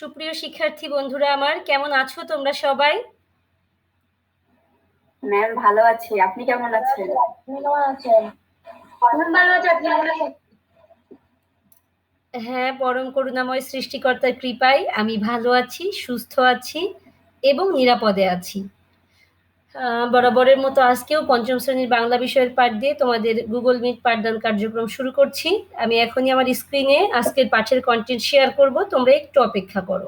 সুপ্রিয় শিক্ষার্থী বন্ধুরা আমার কেমন আছো তোমরা সবাই? ম্যাম ভালো আছি। আপনি কেমন আছেন? ভালো আপনি আছেন? হ্যাঁ পরম করুণাময় সৃষ্টিকর্তার কৃপায় আমি ভালো আছি সুস্থ আছি এবং নিরাপদে আছি। বরাবরের মতো আজকেও পঞ্চম শ্রেণির বাংলা বিষয়ের পাঠ দিয়ে তোমাদের গুগল মিট পাঠদান কার্যক্রম শুরু করছি। আমি এখনই আমার স্ক্রিনে আজকের পাঠের কন্টেন্ট শেয়ার করব। তোমরা একটু অপেক্ষা করো।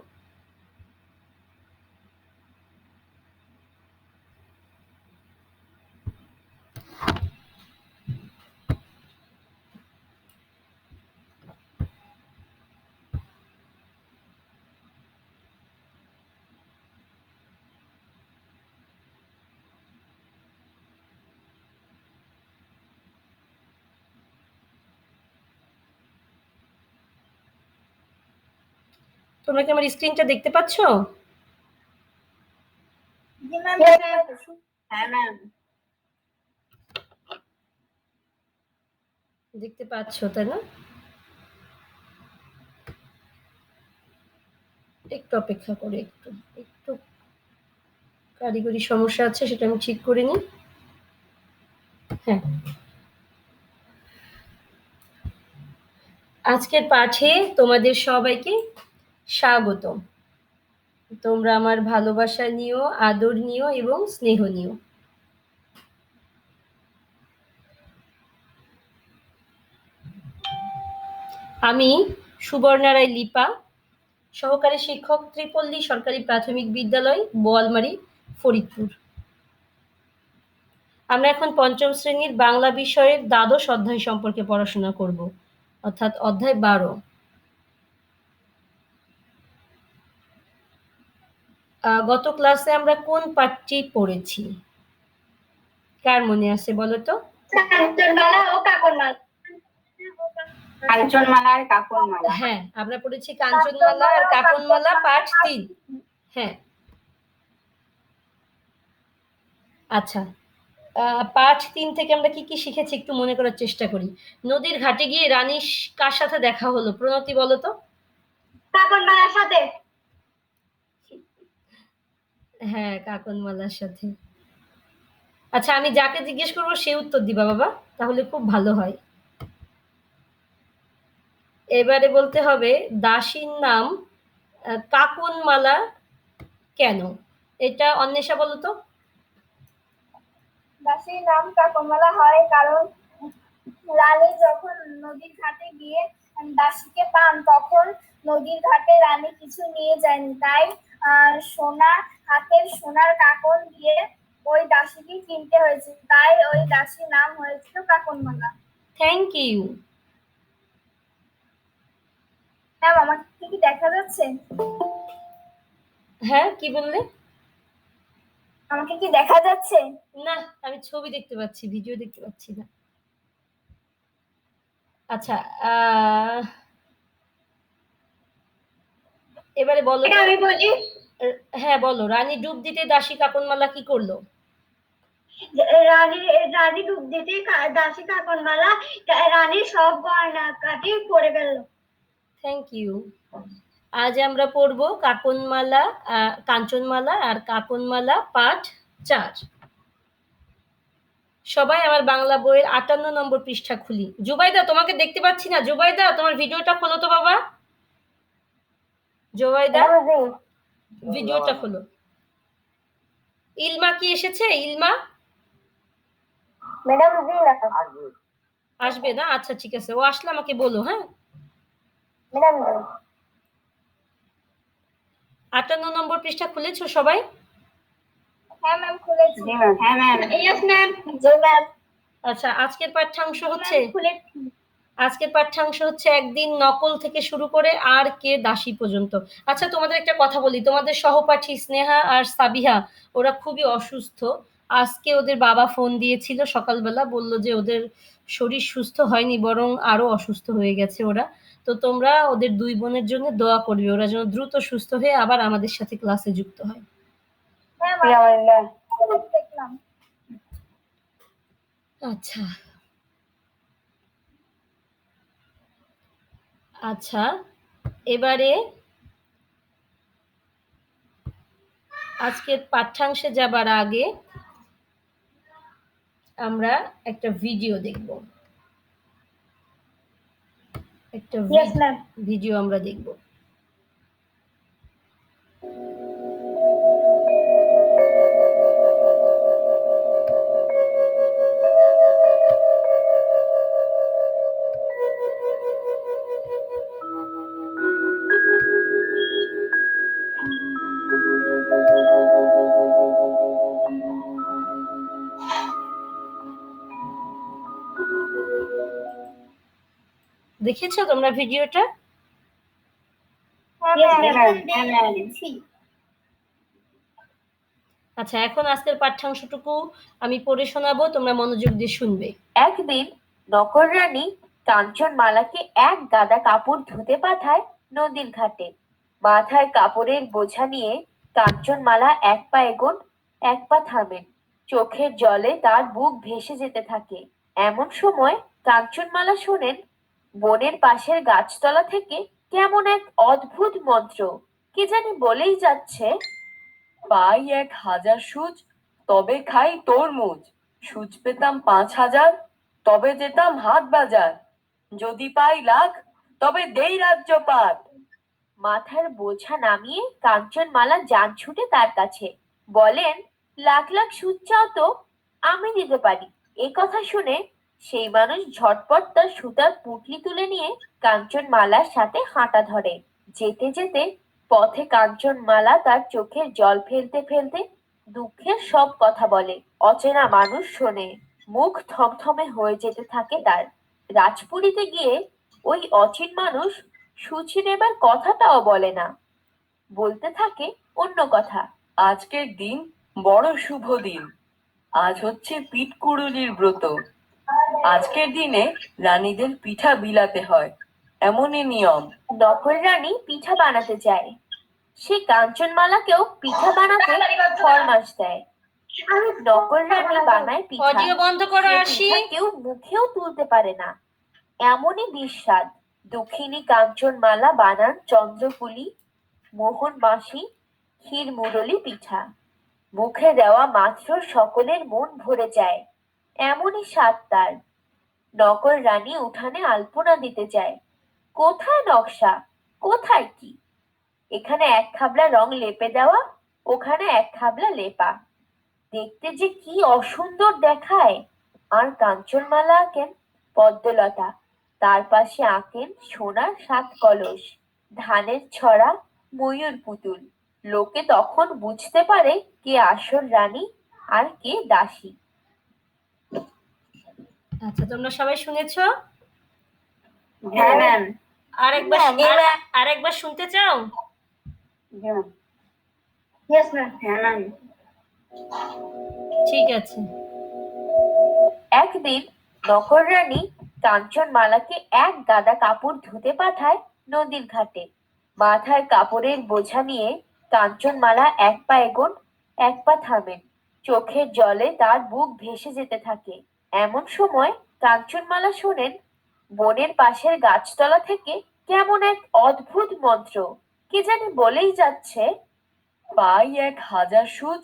তোমরা কি আমার স্ক্রিনটা দেখতে পাচ্ছ? হ্যাঁ দেখতে পাচ্ছ তাই না? একটু অপেক্ষা করে একটু একটু কারিগরি সমস্যা আছে সেটা আমি ঠিক করে নিই। হ্যাঁ। আজকের পাঠে তোমাদের সবাইকে স্বাগত তোমরা আমার ভালোবাসা নিও, আদর নিও এবং স্নেহ নিও। আমি সুবর্ণা রায় লিপা, সহকারী শিক্ষক, ত্রিপল্লী সরকারি প্রাথমিক বিদ্যালয়, বোয়ালমারি, ফরিদপুর। আমরা এখন পঞ্চম শ্রেণির বাংলা বিষয়ের দ্বাদশ অধ্যায় সম্পর্কে পড়াশোনা করব, অর্থাৎ অধ্যায় বারো। গত ক্লাসে আমরা কোন পাঠটি পড়েছি? কার মনে আছে বলো তো? কাঞ্চনমালা ও কাকরমালা কাঞ্চনমালা আর কাকনমালা হ্যাঁ আমরা পড়েছি কাঞ্চনমালা আর কাকনমালা পাঠ তিন। হ্যাঁ। আচ্ছা আহ, পাঠ তিন থেকে আমরা কি কি শিখেছি একটু মনে করার চেষ্টা করি। নদীর ঘাটে গিয়ে রানী কার সাথে দেখা হলো? প্রণতি বলো তো। কাকরমালার সাথে। হ্যাঁ কাকনমালার সাথে। আচ্ছা আমি যাকে জিজ্ঞেস করব, সে উত্তর দিবা বাবা, তাহলে খুব ভালো হয়। এবারে বলতে হবে, দাসীর নাম কাকনমালা কেন? এটা অন্বেষা বলো তো। দাসীর নাম কাকরমালা হয় কারণ রানী যখন নদীর ঘাটে গিয়ে দাসীকে পান, তখন নদীর ঘাটে রানী কিছু নিয়ে যায়নি। তাই সোনা হাতের সোনার কাকন দিয়ে ওই দাসীকে কিনতে হয়েছে তাই ওই দাসীর নাম হয়েছিল কাকনমালা। থ্যাংক ইউ ম্যাম আমাকে কি কি দেখা যাচ্ছে? হ্যাঁ কি বললে? আমাকে কি দেখা যাচ্ছে? না আমি ছবি দেখতে পাচ্ছি ভিডিও দেখতে পাচ্ছি না। আচ্ছা আহ, এবারে বলো আমি বলি। হ্যাঁ বলো। রানী ডুব দিতে দাসী কাকনমালা কি করল? রানী রানী ডুব দিতে দাসী কাকনমালা রানীর সব গয়না কাটি পরে গেল থ্যাংক ইউ আজ আমরা পড়ব কাকনমালা কাঞ্চনমালা আর কাকনমালা পাঠ চার। সবাই আমার বাংলা বইয়ের আটান্ন নম্বর পৃষ্ঠা খুলি। জুবাইদা তোমাকে দেখতে পাচ্ছি না। জুবাইদা তোমার ভিডিওটা খোলো তো বাবা। জুবাইদা ভিডিওটা খোলো। ইলমা কি এসেছে? ইলমা? ম্যাডাম জি আসবে। না? আচ্ছা ঠিক আছে। ও আসলে আমাকে বলো হ্যাঁ? ম্যাডাম আটান্ন নম্বর পৃষ্ঠা খুলেছো সবাই? হ্যাঁ ম্যাম খুলেছি। হ্যাঁ ম্যাম। ইয়েস ম্যাম জি ম্যাম আচ্ছা আজকের পাঠ্যাংশ হচ্ছে খুলেছি। আজকের পাঠ্যাংশ হচ্ছে একদিন নকল থেকে শুরু করে আর কে দাসী পর্যন্ত। আচ্ছা তোমাদের একটা কথা বলি। তোমাদের সহপাঠী স্নেহা আর সাবিহা ওরা খুবই অসুস্থ। আজকে ওদের বাবা ফোন দিয়েছিল সকালবেলা বলল যে ওদের শরীর সুস্থ হয়নি বরং আরও অসুস্থ হয়ে গেছে ওরা। তো তোমরা ওদের দুই বোনের জন্য দোয়া করবে ওরা যেন দ্রুত সুস্থ হয়ে আবার আমাদের সাথে ক্লাসে যুক্ত হয়। ম্যাম আচ্ছা। আচ্ছা এবারে আজকের পাঠ্যাংশে যাবার আগে আমরা একটা ভিডিও দেখব। একটা ভিডিও আমরা দেখব। দেখেছ তোমরা ভিডিওটা? হ্যাঁ, ma'am. দেখেছি। আচ্ছা এখন আজকের পাঠ্যাংশটুকু আমি পড়ে শোনাবো তোমরা মনোযোগ দিয়ে শুনবে। একদিন নকর রানী কাঞ্চনমালাকে এক গাদা কাপড় ধুতে পাঠায় নদীর ঘাটে। মাথায় কাপড়ের বোঝা নিয়ে কাঞ্চনমালা এক পা এগোন এক পা থামেন। চোখের জলে তার বুক ভেসে যেতে থাকে। এমন সময় কাঞ্চনমালা শোনেন বনের পাশের গাছতলা থেকে কেমন এক অদ্ভুত মন্ত্র, কে জানি বলেই যাচ্ছে, পাই এক হাজার সুচ, তবে খাই তরমুজ। সুচ পেতাম পাঁচ হাজার, তবে যেতাম হাট বাজার। যদি পাই লাখ, তবে দেই রাজ্যপাট। মাথার বোঝা নামিয়ে কাঞ্চনমালা যান ছুটে তার কাছে, বলেন, লাখ লাখ সুদ চাও তো, আমি দিতে পারি। এ কথা শুনে সেই মানুষ ঝটপট তার সুতার পুটলি তুলে নিয়ে কাঞ্চন মালার সাথে হাঁটা ধরে। যেতে যেতে পথে কাঞ্চন মালা তার চোখের জল ফেলতে ফেলতে দুঃখের সব কথা বলে। অচেনা মানুষ শোনে, মুখ থমথমে হয়ে যেতে থাকে তার। রাজপুরীতে গিয়ে ওই অচিন মানুষ সুচি নেবার কথাটাও বলে না। বলতে থাকে অন্য কথা, আজকের দিন বড় শুভ দিন। আজ হচ্ছে পিঠকুড়ুলির ব্রত। আজকের দিনে রানীদের পিঠা বিলাতে হয়। এমনই নিয়ম। নকল রানী পিঠা বানাতে চায় সে কাঞ্চনমালাকেও পিঠা বানাতে ফরমাস দেয়। নকল রানী বানায় পিঠা। অডিও বন্ধ করো আসি কেউ মুখেও তুলতে পারে না। এমনই বিস্বাদ দক্ষিণী কাঞ্চনমালা বানান চন্দ্রপুলি মোহন মাসি ক্ষীর মুরলি পিঠা। মুখে দেওয়া মাত্র সকলের মন ভরে যায়। এমনই স্বাদ তার। নকল রানী উঠানে আলপনা দিতে যায়। কোথায় নকশা? কোথায় কি? এখানে এক খাবলা রং লেপে দেওয়া, ওখানে এক খাবলা লেপা। দেখতে যে কি অসুন্দর দেখায়। আর কাঞ্চনমালা আঁকেন পদ্মলতা, তার পাশে আঁকেন সোনার সাত কলস, ধানের ছড়া, ময়ূর পুতুল। লোকে তখন বুঝতে পারে কে আসল রানী আর কে দাসী। আচ্ছা তোমরা সবাই শুনেছো? হ্যাঁ ম্যাম। আরেকবার হ্যাঁ, আর- আরেকবার শুনতে চাও? হ্যাঁ। ঠিক আছে। একদিন নকর রানী কাঞ্চনমালাকে এক গাদা কাপড় ধুতে পাঠায় নদীর ঘাটে। মাথায় কাপড়ের বোঝা নিয়ে কাঞ্চনমালা এক পা এগোন এক পা থামেন। চোখের জলে তার বুক ভেসে যেতে থাকে। এমন সময় কাঞ্চনমালা শোনেন, বনের পাশের গাছতলা থেকে কেমন এক অদ্ভুত মন্ত্র, কি জানি বলেই যাচ্ছে, পাই এক হাজার সুচ,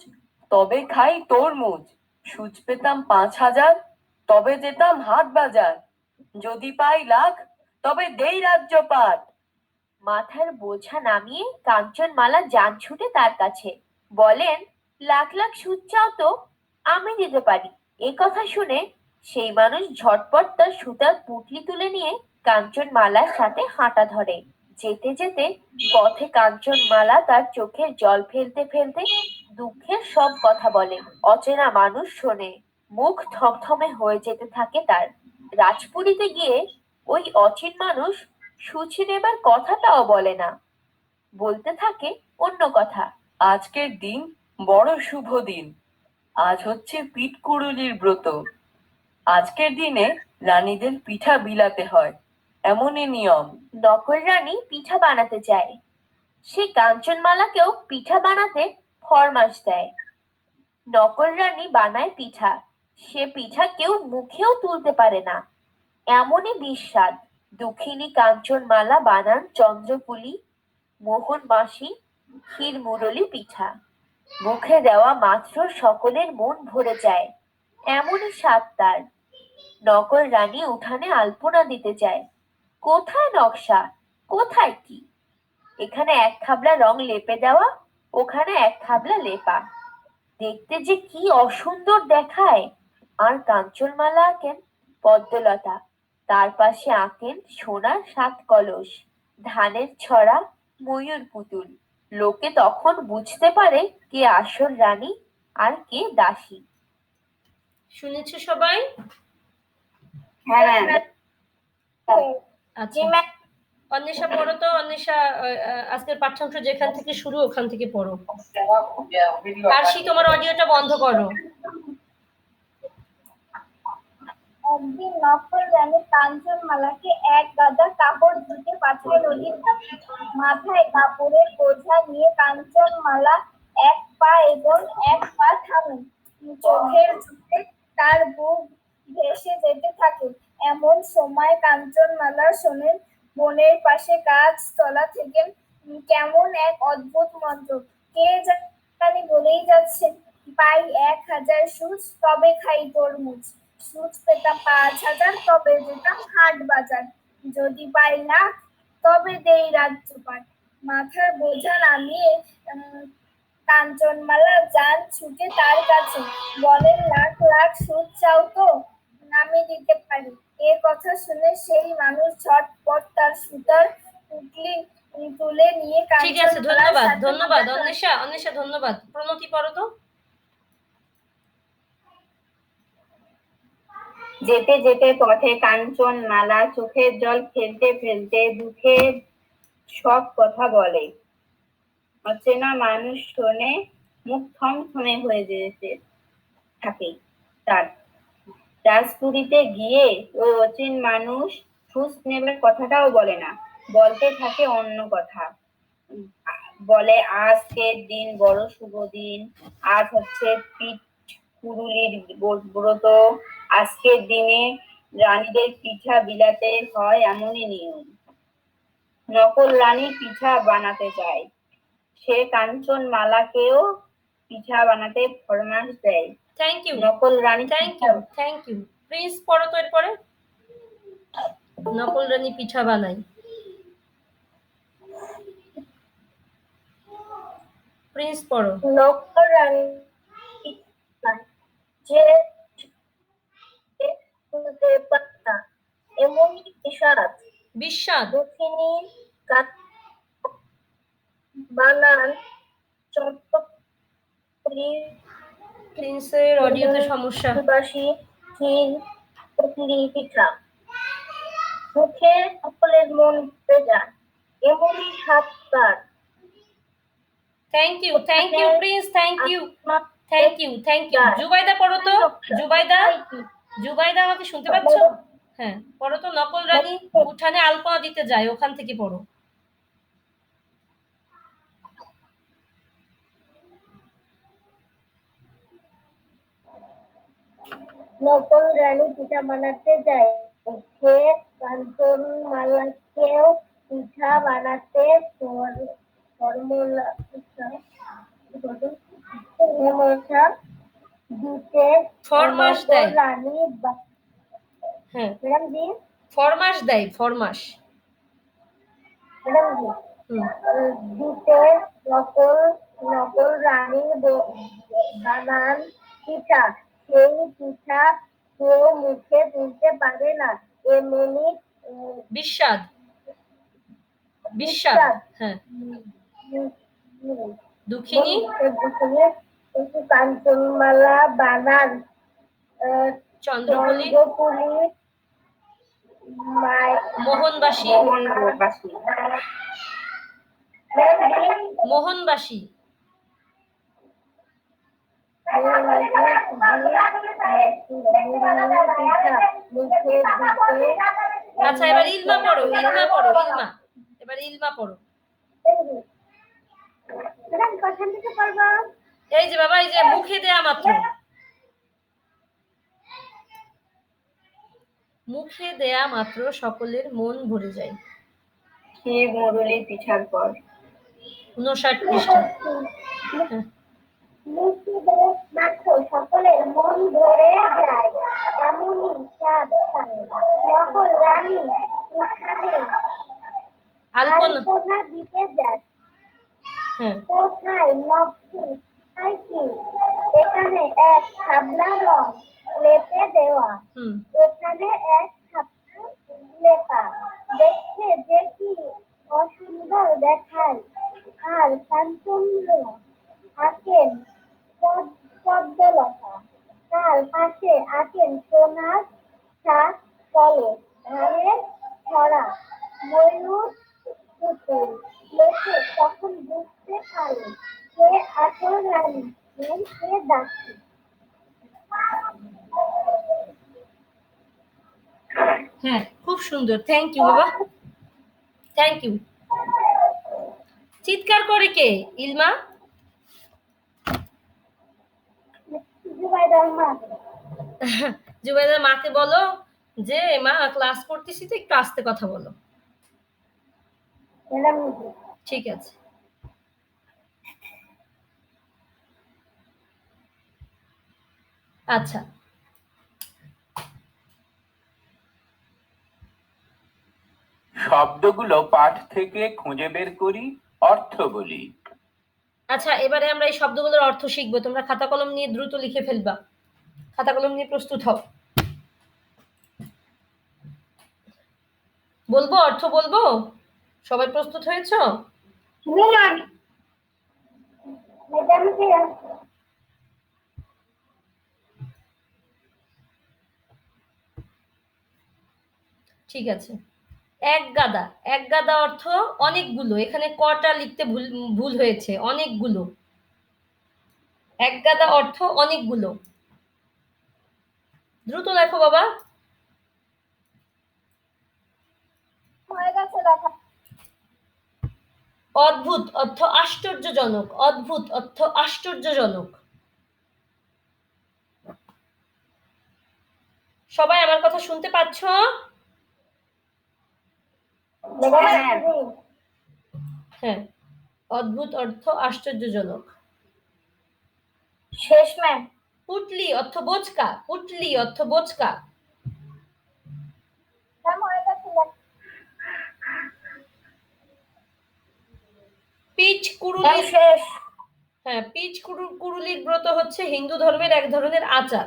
তবে খাই তরমুজ। সুচ পেতাম পাঁচ হাজার, তবে যেতাম হাট বাজার। যদি পাই লাখ, তবে দেই রাজ্যপাট মাথার বোঝা নামিয়ে কাঞ্চনমালা যান ছুটে তার কাছে। বলেন, লাখ লাখ সুদ চাও তো, আমি দিতে পারি। এ কথা শুনে সেই মানুষ ঝটপট তার সুতার পুটলি তুলে নিয়ে কাঞ্চনমালার সাথে হাঁটা ধরে। যেতে যেতে পথে কাঞ্চনমালা তার চোখের জল ফেলতে ফেলতে দুঃখের সব কথা বলে। অচেনা মানুষ শোনে, মুখ থমথমে হয়ে যেতে থাকে তার। রাজপুরীতে গিয়ে ওই অচিন মানুষ সুচি নেবার কথাটাও বলে না। বলতে থাকে অন্য কথা, আজকের দিন বড় শুভ দিন। আজ হচ্ছে পিঠকুড়ুলির ব্রত। আজকের দিনে রানীদের পিঠা বিলাতে হয়। এমনই নিয়ম। নকল রানী পিঠা বানাতে চায়। সে কাঞ্চনমালাকেও পিঠা বানাতে ফরমাস দেয়। নকল রানী বানায় পিঠা। সে পিঠা কেউ মুখেও তুলতে পারে না। এমনই বিস্বাদ। দুঃখিনী কাঞ্চনমালা বানান চন্দ্রপুলি, মোহন মাসি, ক্ষীর মুরলি পিঠা। মুখে দেওয়া মাত্র সকলের মন ভরে যায়। এমনই স্বাদ তার। নকল রানী উঠানে আলপনা দিতে যায় কোথায় নকশা? কোথায় কি? এখানে এক খাবলা রং লেপে দেওয়া, ওখানে এক খাবলা লেপা। দেখতে যে কি অসুন্দর দেখায়। আর কাঞ্চনমালা আঁকেন পদ্মলতা, তার পাশে আঁকেন সোনার সাত কলস, ধানের ছড়া, ময়ূর পুতুল। লোকে তখন বুঝতে পারে কে আসল রানী আর কে দাসী। শুনেছো সবাই? হ্যাঁ। আচ্ছা। অন্বেষা পড়ো তো অন্বেষা আজকের পাঠ্যাংশ যেখান থেকে শুরু ওখান থেকে পড়ো। আরশি তোমার অডিওটা বন্ধ করো। একদিন নকল রানী কাঞ্চনমালাকে এক গাদা কাপড় দিতে পাঠায় নদীর মাথায় কাপড়ের বোঝা নিয়ে কাঞ্চনমালা এক পা এবং এক পা থামে। চোখের তার বুক ভেসে যেতে থাকে এমন সময় কাঞ্চনমালা শোনেন, বনের পাশে গাছতলা থেকে কেমন এক অদ্ভুত মন্ত্র। কে জানি বলেই যাচ্ছেন পাই এক হাজার সুচ, তবে খাই তরমুজ। সুচ পেতাম পাঁচ হাজার, তবে যেতাম হাট বাজার। যদি পাই লাখ, তবে দেই রাজ্যপাট। মাথার বোঝা নামিয়ে কাঞ্চনমালা যান ছুটে তার কাছে। বলেন, লাখ লাখ সুদ চাও তো? নামিয়ে দিতে পারি। এ কথা শুনে সেই মানুষ ঝটপট তার সুতার পুটলি তুলে নিয়ে ঠিক আছে ধন্যবাদ ধন্যবাদ অন্বেষা অন্বেষা ধন্যবাদ। প্রণতি পড়ো তো। যেতে যেতে পথে কাঞ্চন মালা চোখের জল ফেলতে ফেলতে দুঃখের সব কথা বলে। অচেনা মানুষ শোনে মুখ থমথমে হয়ে যেতে থাকে তার। রাজপুরীতে গিয়ে ওই অচিন মানুষ ঘুষ নেবার কথাটাও বলে না, বলতে থাকে অন্য কথা। বলে আজকের দিন বড় শুভ দিন, আজ হচ্ছে পিঠ কুরুলির ব্রত। আজকের দিনে রানীদের পিঠা বিলাতে হয় এমনই নিয়ম। নকল রানী পিঠা বানাতে চায়। সে কাঞ্চন মালাকেও পিঠা বানাতে ফরমাস দেয়। থ্যাংক ইউ নকল রানী thank you thank you Prince পড়ো তো এরপরে। নকল রানী পিঠা বানাই। প্রিন্স পড়ো। নকল রানী যে পারতা এমনই বিষাদ বিস্বাদ। দক্ষিণী কাত বানান চটপটি প্রিন্সের অডিওতে সমস্যা। পুতলি পিঠা। মুখে সকলের মন এমনই সাত তার thank you thank you Prince thank you thank you thank you Zubaida পড়ো তো জুবাইদা জুবাইদা আমাকে শুনতে পাচ্ছ? হ্যাঁ পড়ো তো নকল রানী উঠানে আলপনা দিতে যায় ওখান থেকে পড়ো। নকল রানী পিঠা বানাতে যায় সে কাঞ্চন মালাকেও পিঠা বানাতে দিতে ফরমাস দেয়। রানী বা- হ্যাঁ ম্যাডাম জি? ফরমাস দেয় ফরমাস ম্যাডাম জি? হুম। দিতে নকল নকল রানী বানান পিঠা। সেই পিঠা কেউ মুখে তুলতে পারে না। এমনি বিস্বাদ। বিস্বাদ হ্যাঁ। দুঃখিনী? কাঞ্চনমালা বানান চন্দ্রকলি মোহনবাসী? মোহনবাসী? আচ্ছা এবার ইলমা পড়ো ইলমা পড়ো ইলমা। এবার ইলমা পড়ো। এই যে বাবা এই যে মুখে দেয়া মাত্র। মুখে দেয়া মাত্র সকলের মন ভরে যায়। ক্ষীর মুরুলি পিঠার পর। উনষাট পৃষ্ঠা। হ্যাঁ। মুর্শিদের সকলের মন ধরে যায়। এমনই পানে নকল রানী আলপনা। দিতে যায় কোথায় নকশি কি? এখানে এক সাবলা রং লেপে দেওয়া। এখানে এক ছাত্র লেখা দেখতে যে কি অসুন্দর দেখায়। আর আঁকেন পদ- পদ্মলতা। তার পাশে আঁকেন সোনার শাক কলে ধানের ছড়া ময়ূর পুতুল। লেখে তখন বুঝতে পারে কে আসল রানী নেই কে দাসী। হ্যাঁ খুব সুন্দর। থ্যাংক ইউ বাবা। থ্যাংক ইউ চিৎকার করে কে? ইলমা? জুবাইদার মাকে বলো যে মা ক্লাস করতেছি তো একটু আস্তে কথা বলো। ঠিক আছে। আচ্ছা। শব্দগুলো পাঠ থেকে খুঁজে বের করি অর্থ বলি। আচ্ছা এবারে আমরা এই শব্দগুলোর অর্থ শিখব। তোমরা খাতা কলম নিয়ে দ্রুত লিখে ফেলবা। খাতা কলম নিয়ে প্রস্তুত হও। বলব? অর্থ বলব? সবাই প্রস্তুত হয়েছো? ঠিক আছে। এক গাদা। এক গাদা অর্থ অনেকগুলো। এখানে কটা লিখতে ভুল ভুল হয়েছে? অনেকগুলো। এক গাদা অর্থ অনেকগুলো। দ্রুত লেখো বাবা। হয়ে অদ্ভুত অর্থ আশ্চর্যজনক। অদ্ভুত অর্থ আশ্চর্যজনক। সবাই আমার কথা শুনতে পাচ্ছ? হ্যাঁ অদ্ভুত অর্থ আশ্চর্যজনক। শেষ ম্যাম। পুটলি অর্থ বোচকা পুটলি অর্থ বোচকা। পিচ কুরুলি হ্যাঁ পিচ কুরু কুরুলির ব্রত হচ্ছে হিন্দু ধর্মের এক ধরনের আচার।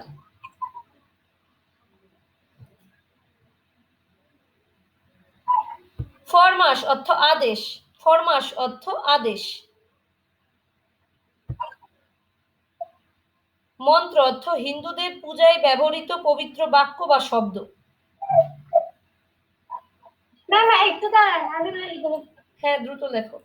ফরমাস অর্থ আদেশ ফরমাস অর্থ আদেশ। মন্ত্র অর্থ হিন্দুদের পূজায় ব্যবহৃত পবিত্র বাক্য বা শব্দ। না না একটু দাঁড়ান আমি হ্যাঁ দ্রুত লেখো।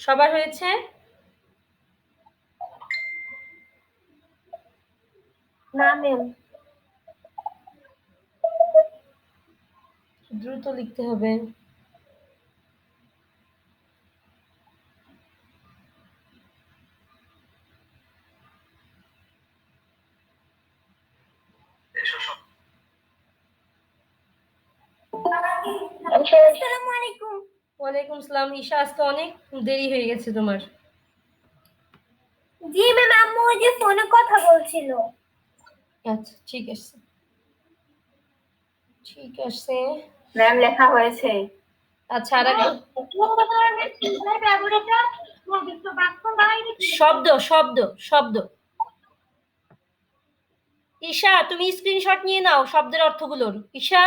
সবার হয়েছে? না ম্যাম দ্রুত লিখতে হবে। আসসালামু আলাইকুম ওয়ালাইকুম সালাম ঈশা আজকে অনেক দেরি হয়ে গেছে তোমার। জি ম্যাম আম্মু ওই যে ফোনে কথা বলছিল। আচ্ছা ঠিক আছে। ঠিক আছে। ম্যাম লেখা হয়েছে। আচ্ছা আর শব্দ শব্দ শব্দ। ঈশা তুমি স্ক্রিনশট নিয়ে নাও শব্দের অর্থগুলোর। ঈশা?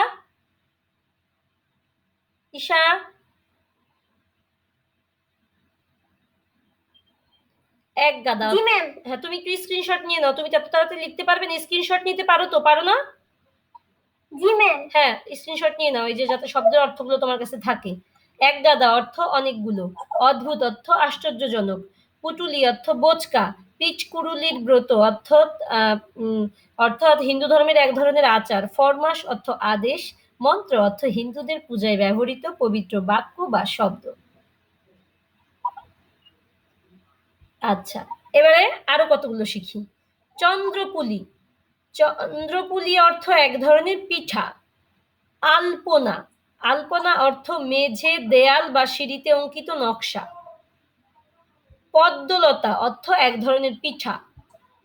ঈশা? এক গাদা। জি ম্যাম হ্যাঁ তুমি একটু স্ক্রিনশট নিয়ে নাও। তুমি এত তাড়াতাড়ি লিখতে পারবে না স্ক্রিনশট নিতে পারো তো? পারো না? জি ম্যাম হ্যাঁ স্ক্রিনশট নিয়ে নাও এই যে যাতে শব্দের অর্থগুলো তোমার কাছে থাকে। এক গাদা অর্থ অনেকগুলো। অদ্ভুত অর্থ আশ্চর্যজনক। পুটুলি অর্থ বোচকা। পিচকুরুলির ব্রত অর্থাৎ অর্থাৎ হিন্দু ধর্মের এক ধরনের আচার। ফরমাস অর্থ আদেশ। মন্ত্র অর্থ হিন্দুদের পূজায় ব্যবহৃত পবিত্র বাক্য বা শব্দ। আচ্ছা এবারে আরও কতগুলো শিখি? চন্দ্রপুলি। চন্দ্রপুলি অর্থ এক ধরনের পিঠা। আলপনা। আলপনা অর্থ মেঝে, দেয়াল বা সিঁড়িতে অঙ্কিত নকশা। পদ্মলতা অর্থ এক ধরনের পিঠা।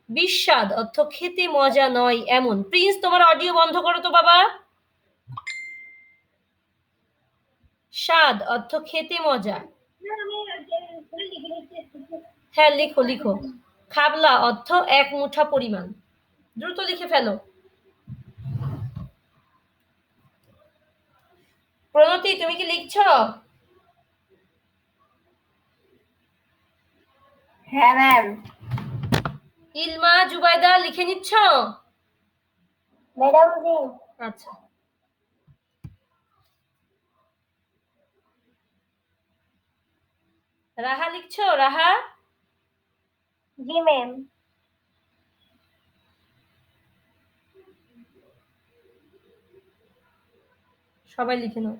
বিস্বাদ অর্থ খেতে মজা নয় এমন। প্রিন্স তোমার অডিও বন্ধ করো তো বাবা। স্বাদ অর্থ খেতে মজা। হ্যাঁ লিখো লিখো। খাবলা অর্থ এক মুঠা পরিমাণ। দ্রুত লিখে ফেলো। প্রণতি তুমি কি লিখছো? হ্যাঁ ম্যাম। ইলমা জুবাইদা লিখে নিচ্ছ? ম্যাডাম আচ্ছা। রাহা লিখছো? রাহা? জি ম্যাম সবাই লিখে নাও।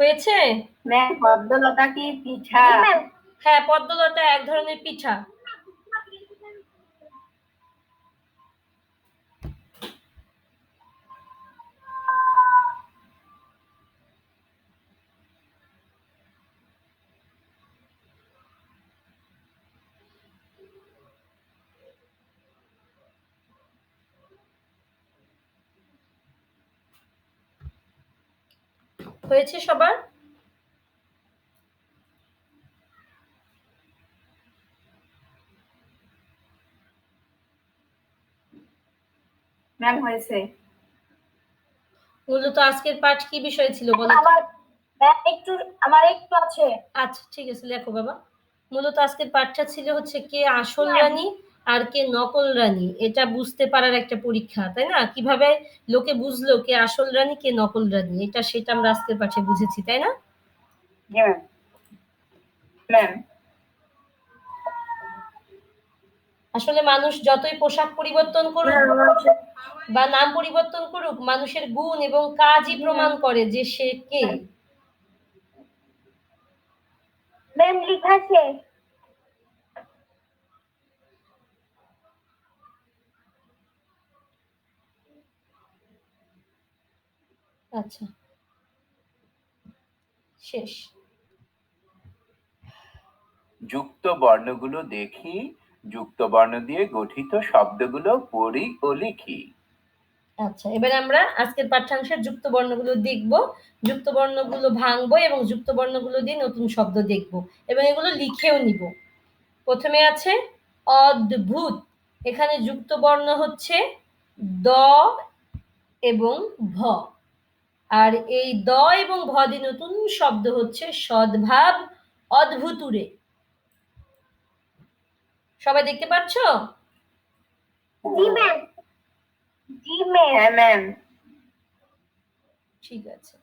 হয়েছে? ম্যাম পদ্মলতা কি পিঠা? হ্যাঁ পদ্মলতা এক ধরনের পিঠা। হয়েছে সবার? ম্যাম হয়েছে। মূলত আজকের পাঠ কি বিষয় ছিল বলো আমার একটু আমার একটু আছে। আচ্ছা ঠিক আছে লেখো বাবা। মূলত আজকের পাঠটা ছিল হচ্ছে কে আসল রানী আর কে নকল রানী এটা বুঝতে পারার একটা পরীক্ষা তাই না? কীভাবে লোকে বুঝলো কে আসল রানী কে নকল রানী এটা সেটা আমরা আজকের পাঠে বুঝেছি তাই না? ম্যাম ম্যাম আসলে মানুষ যতই পোশাক পরিবর্তন করুক বা নাম পরিবর্তন করুক মানুষের গুণ এবং কাজই প্রমাণ করে যে সে কে। ম্যাম লেখা শেষ। আচ্ছা। শেষ। যুক্ত বর্ণগুলো দেখি যুক্ত বর্ণ দিয়ে গঠিত শব্দগুলো পড়ি ও লিখি। আচ্ছা এবার আমরা আজকের পাঠ্যাংশের যুক্ত বর্ণগুলো দেখব। যুক্ত বর্ণগুলো ভাঙবো এবং যুক্ত বর্ণগুলো দিয়ে নতুন শব্দ দেখব। এবং এগুলো লিখেও নিব। প্রথমে আছে অদ্ভুত। এখানে যুক্ত বর্ণ হচ্ছে দ এবং ভ। আর এই দ এবং ভ দিয়ে নতুন শব্দ হচ্ছে সদ্ভাব অদ্ভুতুরে। সবাই দেখতে পাচ্ছ? হ্যাঁ ঠিক আছে।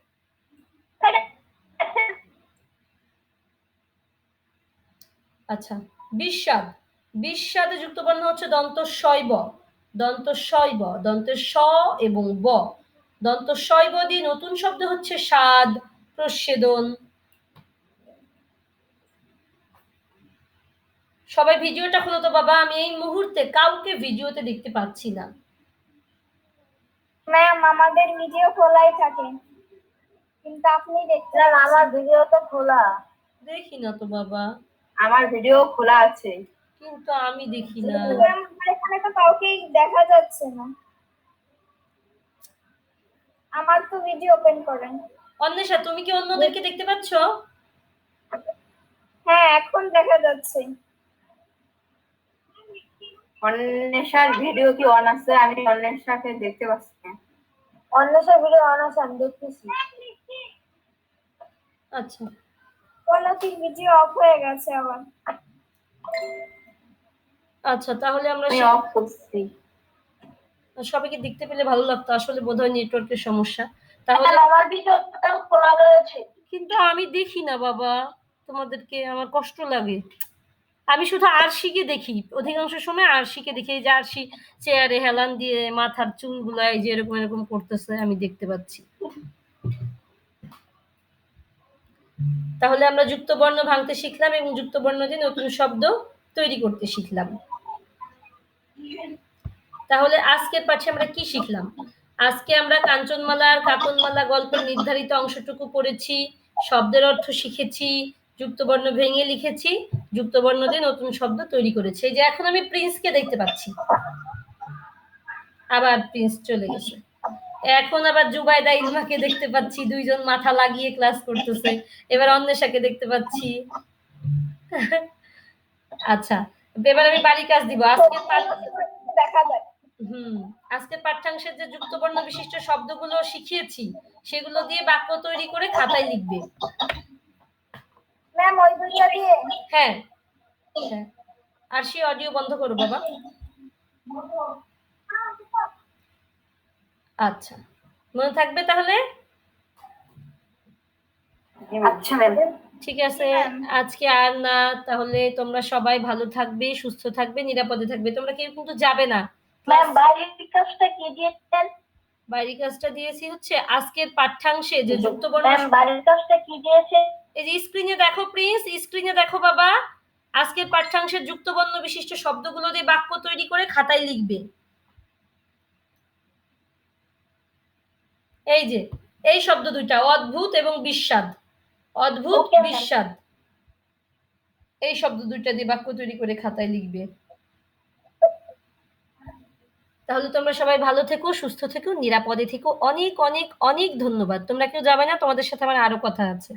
আচ্ছা বিস্বাদ। বিস্বাদে যুক্ত বর্ণ হচ্ছে দন্ত শৈব দন্ত শৈব দন্তের স এবং ব। দন্ত শৈব দিয়ে নতুন শব্দ হচ্ছে স্বাদ প্রস্বেদন সবাই ভিডিওটা খুলো তো বাবা আমি এই মুহূর্তে কাউকে ভিডিওতে দেখতে পাচ্ছি না। ম্যাম আমাদের ভিডিও খোলাই থাকে কিন্তু আপনি দেখতে আমার ভিডিও তো খোলা। দেখি না তো বাবা। আমার ভিডিও খোলা আছে। কিন্তু আমি দেখি না। এখানে তো কাউকেই দেখা যাচ্ছে না। আমার তো ভিডিও ওপেন করেন। অন্বেষা তুমি কি অন্যদেরকে দেখতে পাচ্ছ? হ্যাঁ এখন দেখা যাচ্ছে। অন্বেষার ভিডিও কি অন আছে? আমি অন্বেষাকে দেখতে পাচ্ছি না। অন্বেষার ভিডিও অন আছে আমি দেখতেছি। আচ্ছা। অন্যটির ভিডিও অফ হয়ে গেছে আবার। আচ্ছা তাহলে আমরা অফ করছি। সবাইকে দেখতে পেলে ভালো লাগতো। আসলে বোধহয় নেটওয়ার্কের সমস্যা। তাহলে আমার খোলা রয়েছে। কিন্তু আমি দেখি না বাবা। তোমাদেরকে আমার কষ্ট লাগে। আমি শুধু আরশিকে দেখি। অধিকাংশ সময় আরশিকে দেখি। এই যে আরশি চেয়ারে হেলান দিয়ে মাথার চুলগুলো এই যে এরকম এরকম করতেছে আমি দেখতে পাচ্ছি। তাহলে আমরা যুক্ত বর্ণ ভাঙতে শিখলাম এবং যুক্ত বর্ণ দিয়ে নতুন শব্দ তৈরি করতে শিখলাম। তাহলে আজকের পাঠে আমরা কি শিখলাম? আজকে আমরা কাঞ্চনমালা আর কাকনমালা গল্পের নির্ধারিত অংশটুকু পড়েছি, শব্দের অর্থ শিখেছি, যুক্তবর্ণ ভেঙে লিখেছি, যুক্তবর্ণ দিয়ে নতুন শব্দ তৈরি করেছি। এই যে এখন আমি প্রিন্সকে দেখতে পাচ্ছি। আবার প্রিন্স চলে গেছে। এখন আবার জুবাইদা ইলমাকে দেখতে পাচ্ছি, দুইজন মাথা লাগিয়ে ক্লাস করতেছে। এবার অন্বেষাকে দেখতে পাচ্ছি। আচ্ছা এবার আমি বাড়ি কাজ দিব। আজকের পাঠ দেখা যায় হুম আজকের পাঠ্যাংশের যে যুক্তবর্ণ বিশিষ্ট শব্দগুলো শিখিয়েছি সেগুলো দিয়ে বাক্য তৈরি করে খাতায় লিখবে। ম্যাম ওই ভিডিও দিয়ে? হ্যাঁ। আর সে অডিও বন্ধ করো বাবা। আচ্ছা মনে থাকবে তাহলে? আচ্ছা ম্যাম ঠিক আছে আজকে আর না তাহলে তোমরা সবাই ভালো থাকবে সুস্থ থাকবে নিরাপদে থাকবে। তোমরা কেউ কিন্তু যাবে না। ম্যাম বাড়ির কাজটা কি দিয়েছেন? বাইরের কাজটা দিয়েছি হচ্ছে আজকের পাঠ্যাংশে যে যুক্তবর্ণ ম্যাম বাড়ির কাজটা কি দিয়েছে? এই যে স্ক্রিনে দেখো প্রিন্স স্ক্রিনে দেখো বাবা। আজকের পাঠ্যাংশের যুক্তবর্ণ বিশিষ্ট শব্দগুলো দিয়ে বাক্য তৈরি করে খাতায় লিখবে। এই যে এই শব্দ দুইটা অদ্ভুত এবং বিস্বাদ। অদ্ভুত বিস্বাদ। এই শব্দ দুইটা দিয়ে বাক্য তৈরি করে খাতায় লিখবে। তাহলে তোমরা সবাই ভালো থেকো, সুস্থ থেকো, নিরাপদে থেকো। অনেক অনেক অনেক ধন্যবাদ। তোমরা কেউ যাবে না, তোমাদের সাথে আমার আরও কথা আছে।